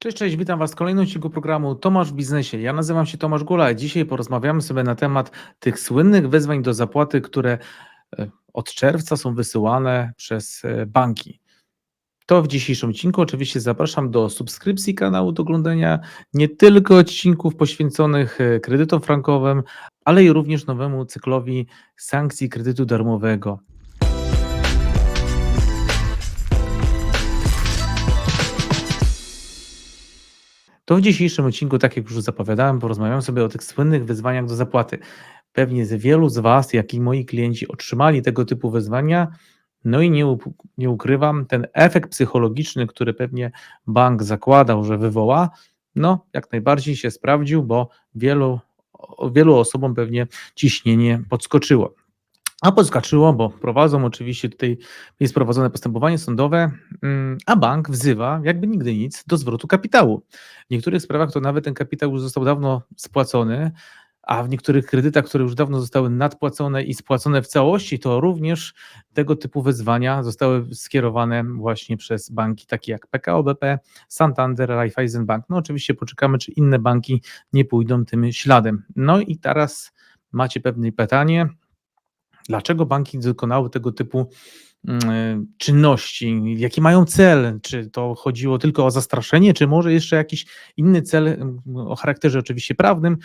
Cześć, cześć, witam Was w kolejnym odcinku programu Tomasz w biznesie. Ja nazywam się Tomasz Gula i dzisiaj porozmawiamy sobie na temat tych słynnych wezwań do zapłaty, które e, od czerwca są wysyłane przez e, banki. To w dzisiejszym odcinku oczywiście zapraszam do subskrypcji kanału, do oglądania nie tylko odcinków poświęconych e, kredytom frankowym, ale i również nowemu cyklowi sankcji kredytu darmowego. To w dzisiejszym odcinku, tak jak już zapowiadałem, porozmawiam sobie o tych słynnych wyzwaniach do zapłaty. Pewnie z wielu z Was, jak i moi klienci, otrzymali tego typu wyzwania. No i nie, nie ukrywam, ten efekt psychologiczny, który pewnie bank zakładał, że wywoła, no jak najbardziej się sprawdził, bo wielu, wielu osobom pewnie ciśnienie podskoczyło. A podskoczyło, bo prowadzą oczywiście tutaj, jest prowadzone postępowanie sądowe, mm, a bank wzywa, jakby nigdy nic, do zwrotu kapitału. W niektórych sprawach to nawet ten kapitał już został dawno spłacony, a w niektórych kredytach, które już dawno zostały nadpłacone i spłacone w całości, to również tego typu wezwania zostały skierowane właśnie przez banki takie jak PKO BP, Santander, Raiffeisen Bank. No oczywiście poczekamy, czy inne banki nie pójdą tym śladem. No i teraz macie pewne pytanie, dlaczego banki dokonały tego typu mm, czynności, jaki mają cel, czy to chodziło tylko o zastraszenie, czy może jeszcze jakiś inny cel mm, o charakterze oczywiście prawnym,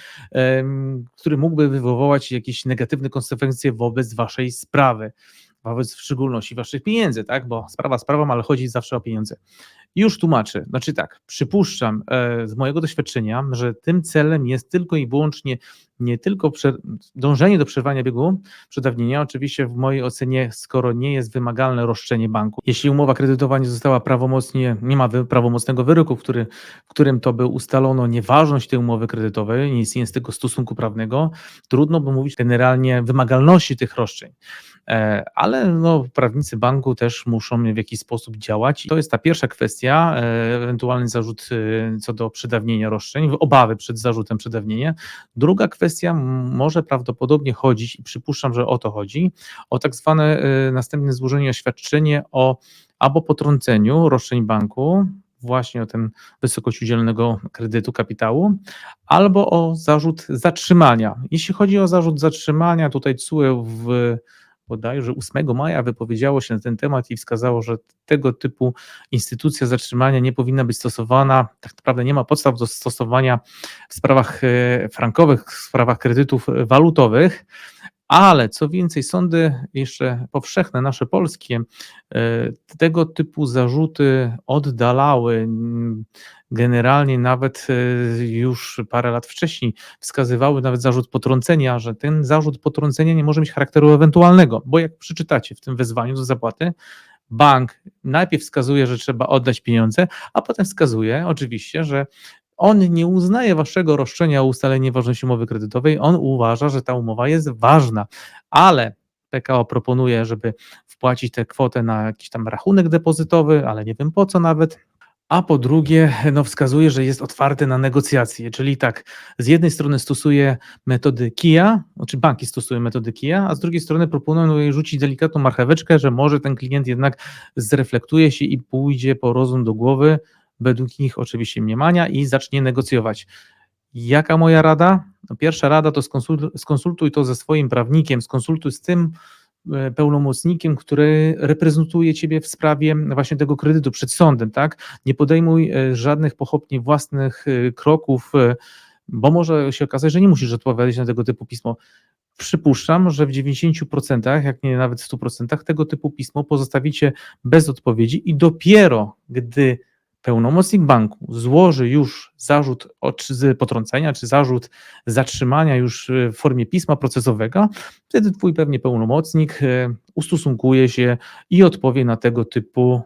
który mógłby wywołać jakieś negatywne konsekwencje wobec waszej sprawy, wobec w szczególności waszych pieniędzy, tak, bo sprawa sprawą, ale chodzi zawsze o pieniądze. Już tłumaczę, znaczy tak, przypuszczam e, z mojego doświadczenia, że tym celem jest tylko i wyłącznie nie tylko dążenie do przerwania biegu przedawnienia. Oczywiście w mojej ocenie, skoro nie jest wymagalne roszczenie banku, jeśli umowa kredytowa nie została prawomocnie, nie ma wy, prawomocnego wyroku, który, w którym to by ustalono nieważność tej umowy kredytowej, nie istnieje z tego stosunku prawnego, trudno by mówić generalnie wymagalności tych roszczeń. E, Ale no, prawnicy banku też muszą w jakiś sposób działać. I to jest ta pierwsza kwestia, e, ewentualny zarzut e, co do przedawnienia roszczeń, obawy przed zarzutem przedawnienia. Druga kwestia m, może prawdopodobnie chodzić, i przypuszczam, że o to chodzi, o tak zwane e, następne złożenie oświadczenia o albo potrąceniu roszczeń banku, właśnie o tym wysokość udzielonego kredytu kapitału, albo o zarzut zatrzymania. Jeśli chodzi o zarzut zatrzymania, tutaj CUE w bodajże 8 maja wypowiedziało się na ten temat i wskazało, że tego typu instytucja zatrzymania nie powinna być stosowana, tak naprawdę nie ma podstaw do stosowania w sprawach e, frankowych, w sprawach kredytów walutowych, ale co więcej, sądy jeszcze powszechne, nasze polskie, e, tego typu zarzuty oddalały. mm, Generalnie nawet e, już parę lat wcześniej wskazywały nawet zarzut potrącenia, że ten zarzut potrącenia nie może mieć charakteru ewentualnego, bo jak przeczytacie w tym wezwaniu do zapłaty, bank najpierw wskazuje, że trzeba oddać pieniądze, a potem wskazuje oczywiście, że on nie uznaje waszego roszczenia o ustalenie ważności umowy kredytowej, on uważa, że ta umowa jest ważna, ale PKO proponuje, żeby wpłacić tę kwotę na jakiś tam rachunek depozytowy, ale nie wiem po co nawet. A po drugie, no wskazuje, że jest otwarty na negocjacje, czyli tak, z jednej strony stosuje metody KIA, znaczy banki stosują metody KIA, a z drugiej strony proponują jej rzucić delikatną marcheweczkę, że może ten klient jednak zreflektuje się i pójdzie po rozum do głowy, według nich oczywiście mniemania i zacznie negocjować. Jaka moja rada? No pierwsza rada to skonsultuj, skonsultuj to ze swoim prawnikiem, skonsultuj z tym e, pełnomocnikiem, który reprezentuje ciebie w sprawie właśnie tego kredytu przed sądem, tak? Nie podejmuj e, żadnych pochopnie własnych e, kroków, bo może się okazać, że nie musisz odpowiadać na tego typu pismo. Przypuszczam, że w 90%, jak nie nawet w 100%, tego typu pismo pozostawicie bez odpowiedzi i dopiero gdy pełnomocnik banku złoży już zarzut z potrącenia, czy zarzut zatrzymania już e, w formie pisma procesowego, wtedy twój pewnie pełnomocnik e, ustosunkuje się i odpowie na tego typu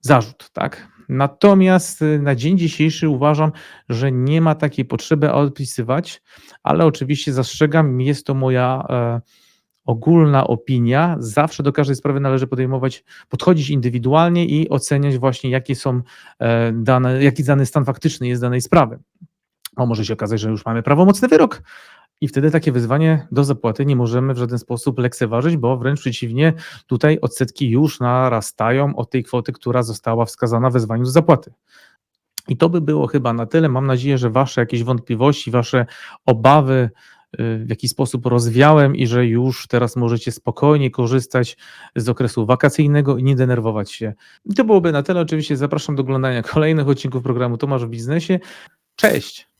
zarzut, tak? Natomiast y, na dzień dzisiejszy uważam, że nie ma takiej potrzeby odpisywać, ale oczywiście zastrzegam, jest to moja e, ogólna opinia. Zawsze do każdej sprawy należy podejmować, podchodzić indywidualnie i oceniać właśnie, jakie są e, dane, jaki dany stan faktyczny jest danej sprawy. Bo może się okazać, że już mamy prawomocny wyrok, i wtedy takie wyzwanie do zapłaty nie możemy w żaden sposób lekceważyć, bo wręcz przeciwnie, tutaj odsetki już narastają od tej kwoty, która została wskazana w wezwaniu do zapłaty. I to by było chyba na tyle. Mam nadzieję, że Wasze jakieś wątpliwości, Wasze obawy w jakiś sposób rozwiałem i że już teraz możecie spokojnie korzystać z okresu wakacyjnego i nie denerwować się. I to byłoby na tyle. Oczywiście zapraszam do oglądania kolejnych odcinków programu Tomasz w Biznesie. Cześć!